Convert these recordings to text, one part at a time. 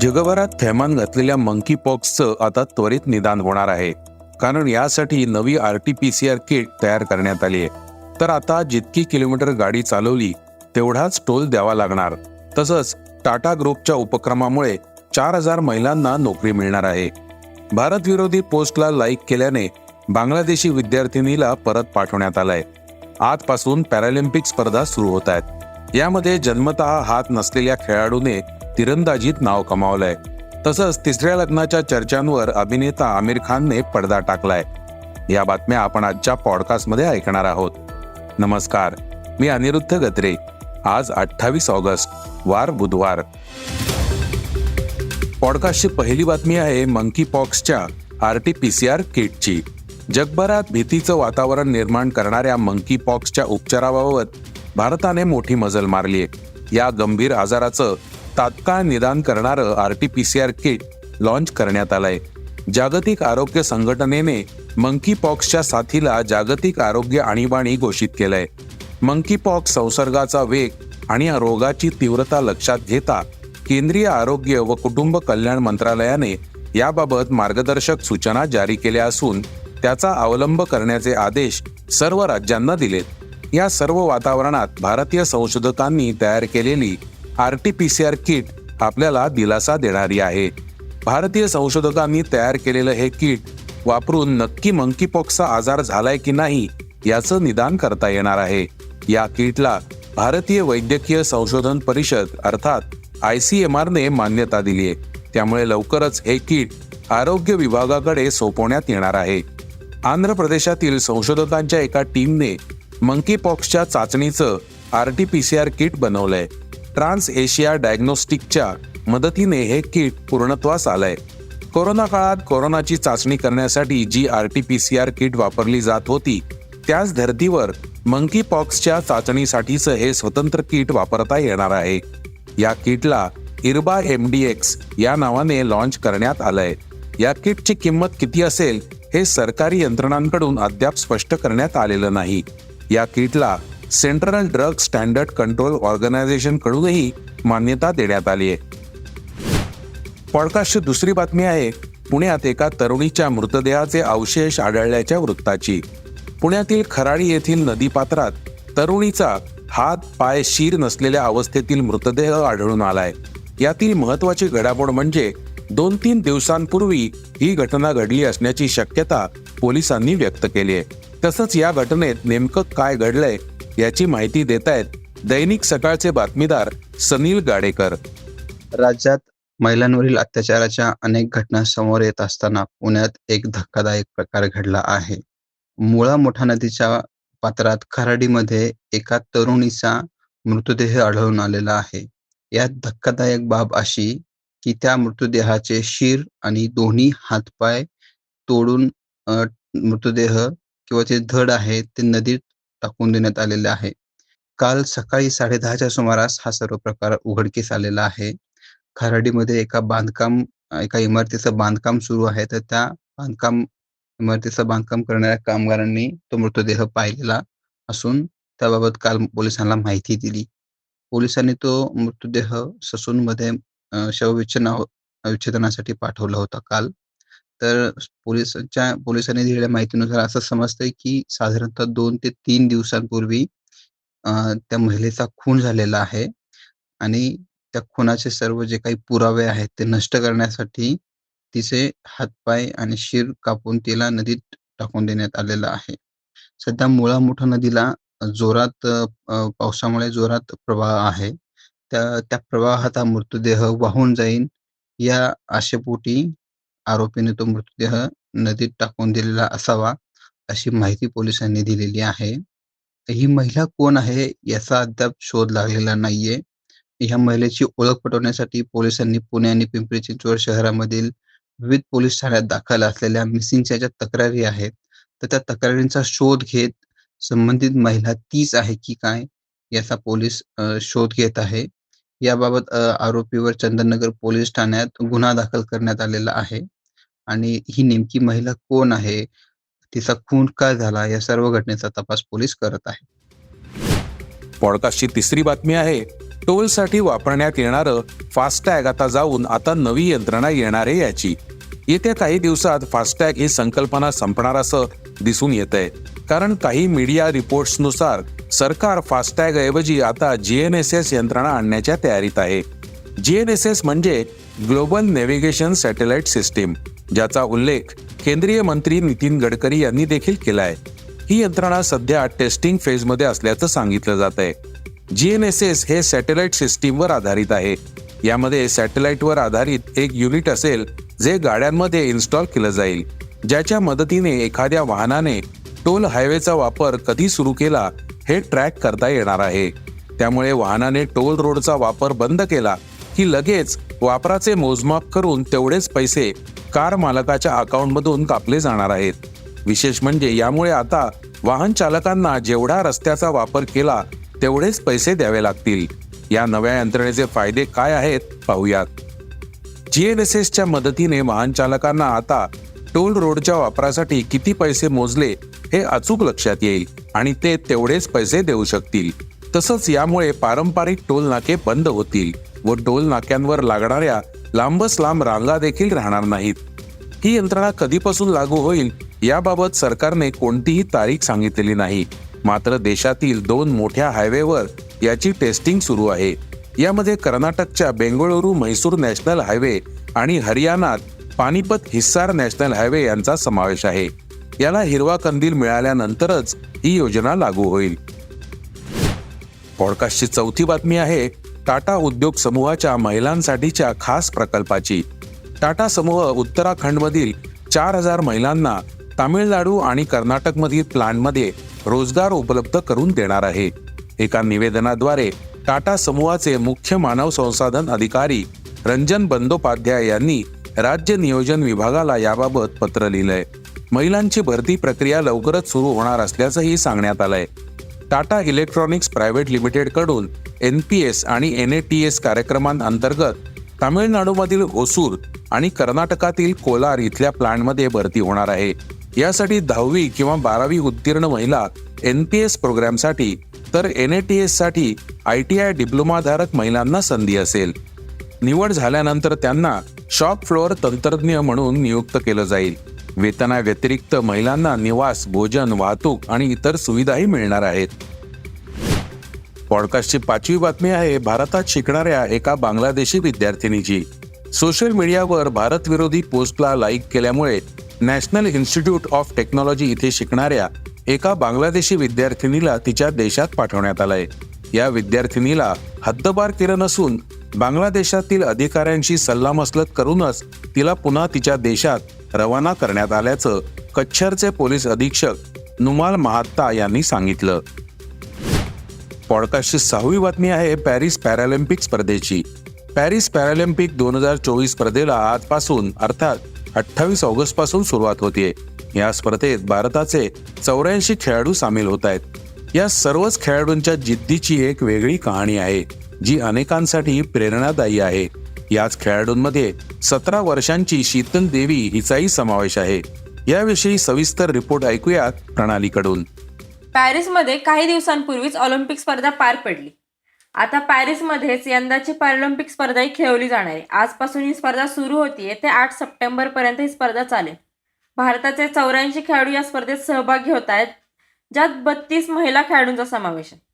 जगभरात थैमान घातलेल्या मंकी पॉक्सचं आता त्वरित निदान होणार आहे. कारण यासाठी नवी R T P C R kit तयार करण्यात आली आहे. तर आता जितकी किलोमीटर गाडी चालवली तेवढाच टोल द्यावा लागणार. तसंच टाटा ग्रुपच्या उपक्रमामुळे चार हजार महिलांना नोकरी मिळणार आहे. भारत विरोधी पोस्टला लाईक केल्याने बांगलादेशी विद्यार्थिनीला परत पाठवण्यात आलाय. आजपासून पॅरालिम्पिक स्पर्धा सुरू होत आहेत. यामध्ये जन्मतः हात नसलेल्या खेळाडूने तिरंदाजीत नाव कमावलंय. तसंच तिसऱ्या लग्नाच्या चर्चांवर अभिनेता आमिर खानने पडदा टाकलाय. या बातम्या आपण आजच्या पॉडकास्टमध्ये ऐकणार आहोत. नमस्कार मी अनिरुद्ध गत्रे. आज अठ्ठावीस ऑगस्ट वार बुधवार. पॉडकास्टची पहिली बातमी आहे monkey पॉक्सच्या R T P C R किटची. जगभरात भीतीचं वातावरण निर्माण करणाऱ्या मंकी पॉक्सच्या उपचाराबाबत भारताने मोठी मजल मारली आहे या गंभीर आजाराचं तात्काळ निदान करणारं R T P C R kit launch करण्यात आलंय. जागतिक आरोग्य संघटनेने मंकी पॉक्सच्या साथीला जागतिक आरोग्य आणीबाणी घोषित केलंय. मंकी पॉक्स संसर्गाचा वेग आणि या रोगाची तीव्रता लक्षात घेता केंद्रीय आरोग्य व कुटुंब कल्याण मंत्रालयाने याबाबत मार्गदर्शक सूचना जारी केल्या असून त्याचा अवलंब करण्याचे आदेश सर्व राज्यांना दिलेत. या सर्व वातावरणात भारतीय संशोधकांनी तयार केलेली R T P C R kit आपल्याला दिलासा देणारी आहे. भारतीय संशोधकांनी तयार केलेलं हे किट वापरून नक्की मंकीपॉक्सचा आजार झालाय की नाही याचं निदान करता येणार आहे. या किटला भारतीय वैद्यकीय संशोधन परिषद अर्थात आय सी एम आरने मान्यता दिली आहे. त्यामुळे लवकरच हे किट आरोग्य विभागाकडे सोपवण्यात येणार आहे. आंध्र प्रदेशातील संशोधकांच्या एका टीमने मंकीपॉक्सच्या चाचणीचं R T P C R kit बनवलंय. ट्रान्स एशिया डायग्नोस्टिकच्या मदतीने हे किट पूर्णत्वास आलंय. कोरोना काळात कोरोनाची चाचणी करण्यासाठी जी R T P C R kit वापरली जात होती त्याच धर्तीवर मंकी पॉक्सच्या चाचणीसाठीचं हे स्वतंत्र किट वापरता येणार आहे. या किटला इरबा एम डी एक्स या नावाने लॉन्च करण्यात आलंय. या किटची किंमत किती असेल हे सरकारी यंत्रणांकडून अद्याप स्पष्ट करण्यात आलेलं नाही. या किटला central drug standard control organisation कडूनही मान्यता देण्यात आली आहे. पॉडकास्टची दुसरी बातमी आहे पुण्यात एका तरुणीच्या मृतदेहाचे अवशेष आढळल्याच्या वृत्ताची. पुण्यातील खराडी येथील नदीपात्रात तरुणीचा हात पाय शीर नसलेल्या अवस्थेतील मृतदेह आढळून आलाय. यातील महत्वाची घडामोड म्हणजे दोन तीन दिवसांपूर्वी ही घटना घडली असण्याची शक्यता पोलिसांनी व्यक्त केली आहे. तसंच या घटनेत नेमकं काय घडलंय याची माहिती देत आहेत दैनिक सकाळचे बातमीदार सनील गाडेकर. राज्यात महिलांवरील अत्याचाराच्या अनेक घटना समोर येत असताना पुण्यात एक धक्कादायक प्रकार घडला आहे. मुळा मोठा नदीच्या पात्रात खराडीमध्ये एका तरुणीचा मृतदेह आढळून आलेला आहे. यात धक्कादायक बाब अशी की त्या मृतदेहाचे शिर आणि दोन्ही हातपाय तोडून मृतदेह किंवा ते धड आहे ते नदीत टाकून देण्यात आलेले आहे. काल सकाळी साडेदहाच्या सुमारास हा सर्व प्रकार उघडकीस आलेला आहे. खराडीमध्ये एका बांधकाम एका इमारतीचं बांधकाम सुरू आहे. तर त्या बांधकाम इमारतीचं बांधकाम करणाऱ्या कामगारांनी तो मृतदेह पाहिलेला असून त्याबाबत काल पोलिसांना माहिती दिली. पोलिसांनी तो मृतदेह ससूनमध्ये अ, शवविच्छेदना विच्छेदनासाठी पाठवला होता काल. तर पोलिसांच्या पोलिसांनी दिलेल्या माहितीनुसार असं समजतंय की साधारणतः दोन ते तीन दिवसांपूर्वी अ, त्या महिलेचा खून झालेला आहे. आणि त्या खुनाचे सर्व जे काही पुरावे आहेत ते नष्ट करण्यासाठी तिचे हातपाय आणि शिर कापून तिला नदीत टाकून देण्यात आलेलं आहे. सध्या मुळा मोठा नदीला जोरात पावसामुळे जोरात प्रवाह आहे. त्या त्या प्रवाहात हा मृतदेह वाहून जाईन या आशेपोटी आरोपीने तो मृतदेह नदीत टाकून दिलेला असावा अशी माहिती पोलिसांनी दिलेली आहे. ही महिला कोण आहे याचा अद्याप शोध लागलेला नाहीये. या महिलेची ओळख पटवण्यासाठी पोलिसांनी पुणे आणि पिंपरी चिंचवड शहरामधील विविध पोलीस ठाण्यात दाखल असलेल्या मिसिंगच्या ज्या तक्रारी आहेत तर त्या तक्रारींचा शोध घेत संबंधित महिला तीच आहे की काय याचा पोलीस अ, शोध घेत आहे. याबाबत आरोपीवर चंदननगर पोलीस ठाण्यात गुन्हा दाखल करण्यात आलेला आहे. आणि ही नेमकी महिला कोण आहे? तिचा खून का झाला? या सर्व घटनेचा तपास पोलीस करत आहे पॉडकास्टची तिसरी बातमी आहे टोलसाठी वापरण्यात येणारं फास्टॅग आता जाऊन आता नवी यंत्रणा येणार आहे याची. येत्या काही दिवसात फास्टॅग ही संकल्पना संपणार असं दिसून येत आहे कारण काही मीडिया रिपोर्ट्सनुसार सरकार फास्टॅग ऐवजी आता जीएनएसएस यंत्रणा आणण्याच्या तयारीत आहे. जीएनएसएस म्हणजे ग्लोबल नेव्हिगेशन सॅटेलाइट सिस्टीम ज्याचा उल्लेख केंद्रीय मंत्री नितीन गडकरी यांनी देखील केला आहे. ही यंत्रणा सध्या टेस्टिंग फेजमध्ये असल्याचं सांगितलं जात आहे. जीएनएसएस हे सॅटेलाइट सिस्टीमवर आधारित आहे. यामध्ये सॅटेलाइटवर आधारित एक युनिट असेल जे गाड्यांमध्ये इन्स्टॉल केलं जाईल. ज्याच्या मदतीने एखाद्या वाहनाने टोल हायवेचा वापर कधी सुरू केला हे ट्रॅक करता येणार आहे. त्यामुळे वाहनाने टोल रोडचा वापर बंद केला की लगेच वापराचे मोजमाप करून तेवढेच पैसे कार मालकाच्या अकाउंटमधून कापले जाणार आहेत. विशेष म्हणजे यामुळे आता वाहन चालकांना जेवढा रस्त्याचा वापर केला तेवढेच पैसे द्यावे लागतील. या नव्या यंत्रणेचे फायदे काय आहेत पाहूयात. जीएनएसएसच्या मदतीने वाहन चालकांना आता टोल रोडच्या वापरासाठी किती पैसे मोजले हे अचूक लक्षात येईल आणि ते तेवढेच पैसे देऊ शकतील. तसंच यामुळे पारंपरिक टोल नाके बंद होतील व टोल नाक्यांवर लागणाऱ्या लांबच लांब रांगा देखील राहणार नाहीत. ही यंत्रणा कधीपासून लागू होईल याबाबत सरकारने कोणतीही तारीख सांगितलेली नाही. मात्र देशातील दोन मोठ्या हायवेवर याची टेस्टिंग सुरू आहे. यामध्ये कर्नाटकच्या बेंगळुरू म्हैसूर नॅशनल हायवे आणि हरियाणात पानिपत हिस्सार नॅशनल हायवे यांचा समावेश आहे. याला हिरवा कंदील मिळाल्यानंतरच ही योजना लागू होईल. पॉडकास्टची चौथी बातमी आहे टाटा उद्योग समूहाच्या महिलांसाठीच्या खास प्रकल्पाची. टाटा समूह उत्तराखंडमधील चार हजार महिलांना तामिळनाडू आणि कर्नाटकमधील प्लांटमध्ये रोजगार उपलब्ध करून देणार आहे. एका निवेदनाद्वारे टाटा समूहाचे मुख्य मानव संसाधन अधिकारी रंजन बंदोपाध्याय यांनी राज्य नियोजन विभागाला याबाबत पत्र लिहिलंय. महिलांची भरती प्रक्रिया लवकरच सुरू होणार असल्याचंही सांगण्यात आलंय. टाटा इलेक्ट्रॉनिक्स प्रायव्हेट लिमिटेडकडून एन पी एस आणि एन ए टी एस कार्यक्रमांतर्गत तामिळनाडूमधील होसूर आणि कर्नाटकातील कोलार इथल्या प्लांटमध्ये भरती होणार आहे. यासाठी दहावी किंवा बारावी उत्तीर्ण महिला एन पी एस प्रोग्रामसाठी तर एन ए टी एससाठी आय टी आय डिप्लोमाधारक महिलांना संधी असेल. निवड झाल्यानंतर त्यांना शॉप फ्लोअर तंत्रज्ञ म्हणून नियुक्त केलं जाईल. वेतनाव्यतिरिक्त महिलांना निवास भोजन वाहतूक आणि इतर सुविधाही मिळणार आहेत. पॉडकास्टची पाचवी बातमी आहे भारतात शिकणाऱ्या एका बांगलादेशी विद्यार्थिनीची. सोशल मीडियावर भारत विरोधी पोस्टला लाईक केल्यामुळे नॅशनल इन्स्टिट्यूट ऑफ टेक्नॉलॉजी इथे शिकणाऱ्या एका बांगलादेशी विद्यार्थिनीला तिच्या देशात पाठवण्यात आलंय. या विद्यार्थिनीला हद्दपार केलं नसून बांगलादेशातील अधिकाऱ्यांशी सल्लामसलत करूनच तिला पुन्हा तिच्या देशात रवाना करण्यात आल्याचं कच्छरचे पोलीस अधीक्षक नुमाल महात्ता यांनी सांगितलं. पॉडकास्टची सहावी बातमी आहे पॅरिस पॅरालिम्पिक स्पर्धेची. पॅरिस पॅरालिम्पिक दोन हजार चोवीस स्पर्धेला आजपासून अर्थात अठ्ठावीस ऑगस्टपासून सुरुवात होतीये. या स्पर्धेत भारताचे चौऱ्याऐंशी खेळाडू सामील होत आहेत. या सर्वच खेळाडूंच्या जिद्दीची एक वेगळी कहाणी आहे जी अनेकांसाठी प्रेरणादायी आहे. याच खेळाडूंमध्ये सतरा वर्षांची शीतल देवी हिचाही समावेश आहे. याविषयी सविस्तर रिपोर्ट ऐकूयात प्रणालीकडून. पॅरिसमध्ये काही दिवसांपूर्वीच ऑलिम्पिक स्पर्धा पार पडली. आता पॅरिसमध्येच यंदाची पॅरालिम्पिक स्पर्धाही खेळवली जाणार आहे. आजपासून ही स्पर्धा सुरू होतीये ते आठ सप्टेंबर पर्यंत ही स्पर्धा चालेल. भारताचे चौऱ्याऐंशी खेळाडू या स्पर्धेत सहभागी होत आहेत ज्यात बत्तीस महिला खेळाडूंचा समावेश आहे.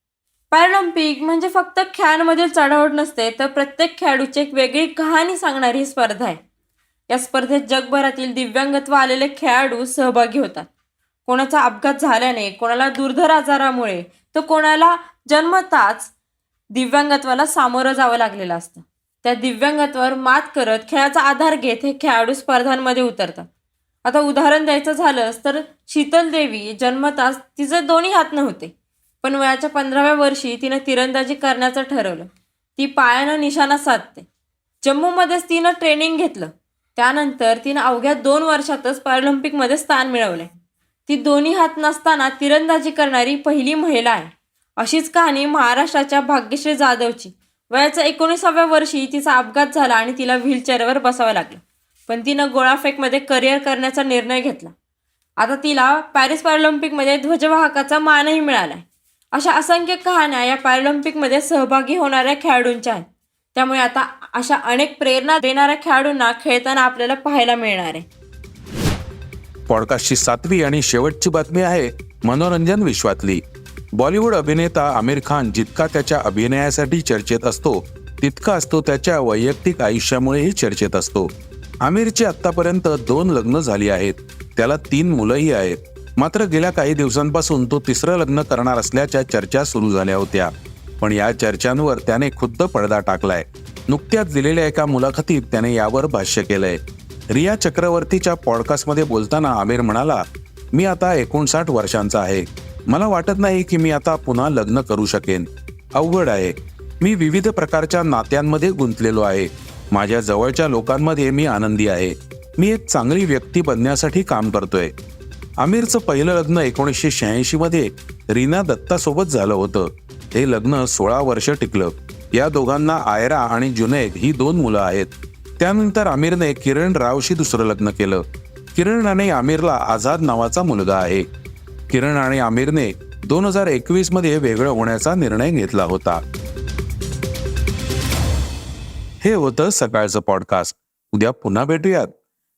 पॅरॉलिम्पिक म्हणजे फक्त खेळांमधील चढाओढ नसते तर प्रत्येक खेळाडूची एक वेगळी कहाणी सांगणारी ही स्पर्धा आहे. या स्पर्धेत जगभरातील दिव्यांगत्व आलेले खेळाडू सहभागी होतात. कोणाचा अपघात झाल्याने कोणाला दुर्धर आजारामुळे तर कोणाला जन्मताच दिव्यांगत्वाला सामोरं जावं लागलेलं असतं. त्या दिव्यांगत्वावर मात करत खेळाचा आधार घेत हे खेळाडू स्पर्धांमध्ये उतरतात. आता उदाहरण द्यायचं झालंच तर शीतल देवी जन्मताच तिचे दोन्ही हात नव्हते. पण वयाच्या पंधराव्या वर्षी तिनं तिरंदाजी करण्याचं ठरवलं. ती पायानं निशाणा साधते. जम्मूमध्येच तिनं ट्रेनिंग घेतलं. त्यानंतर तिनं अवघ्या दोन वर्षातच पॅरालिम्पिकमध्ये स्थान मिळवले. ती दोन्ही हात नसताना तिरंदाजी करणारी पहिली महिला आहे. अशीच कहाणी महाराष्ट्राच्या भाग्यश्री जाधवची. वयाच्या एकोणीसाव्या वर्षी तिचा अपघात झाला आणि तिला व्हीलचेअरवर बसावं लागलं. पण तिनं गोळाफेकमध्ये करिअर करण्याचा निर्णय घेतला. आता तिला पॅरिस पॅरालिम्पिकमध्ये ध्वजवाहकाचा मानही मिळाला आहे अशा असंख्य कहाण्या या पॅरालिम्पिकमध्ये सहभागी होणाऱ्या खेळाडूंच्या आहेत. त्यामुळे आता अशा अनेक प्रेरणा देणाऱ्या खेळाडूंना खेळताना आपल्याला पाहायला मिळणार आहे. पॉडकास्टची सातवी आणि शेवटची बातमी आहे मनोरंजन विश्वातली. बॉलिवूड अभिनेता आमिर खान जितका त्याच्या अभिनयासाठी चर्चेत असतो तितका असतो त्याच्या वैयक्तिक आयुष्यामुळेही चर्चेत असतो. आमिरची आतापर्यंत दोन लग्न झाली आहेत. त्याला तीन मुलंही आहेत. मात्र गेल्या काही दिवसांपासून तो तिसरं लग्न करणार असल्याच्या चर्चा सुरू झाल्या होत्या. पण या चर्चांवर त्याने खुद्द पडदा टाकलाय. नुकत्याच दिलेल्या एका मुलाखतीत त्याने यावर भाष्य केलंय. रिया चक्रवर्तीच्या पॉडकास्टमध्ये बोलताना आमिर म्हणाला मी आता एकोणसाठ वर्षांचा आहे. मला वाटत नाही की मी आता पुन्हा लग्न करू शकेन. अवघड आहे. मी विविध प्रकारच्या नात्यांमध्ये गुंतलेलो आहे. माझ्या जवळच्या लोकांमध्ये मी आनंदी आहे. मी एक चांगली व्यक्ती बनण्यासाठी काम करतोय. आमिरचं पहिलं लग्न एकोणीसशे शहाऐंशी मध्ये रीना दत्तासोबत झालं होतं. हे लग्न सोळा वर्ष टिकलं. या दोघांना आयरा आणि जुनैद ही दोन मुलं आहेत. त्यानंतर आमिरने किरण रावशी दुसरं लग्न केलं. किरण आणि आमिरला आझाद नावाचा मुलगा आहे. किरण आणि आमिरने दोन हजार एकवीसमध्ये वेगळं होण्याचा निर्णय घेतला होता. हे होतं सकाळचं पॉडकास्ट उद्या पुन्हा भेटूयात.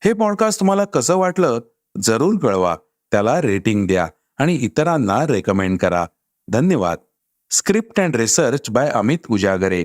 हे पॉडकास्ट तुम्हाला कसं वाटलं जरूर कळवा. त्याला रेटिंग द्या आणि इतरांना रेकमेंड करा. धन्यवाद. Script and research by Amit Ujagare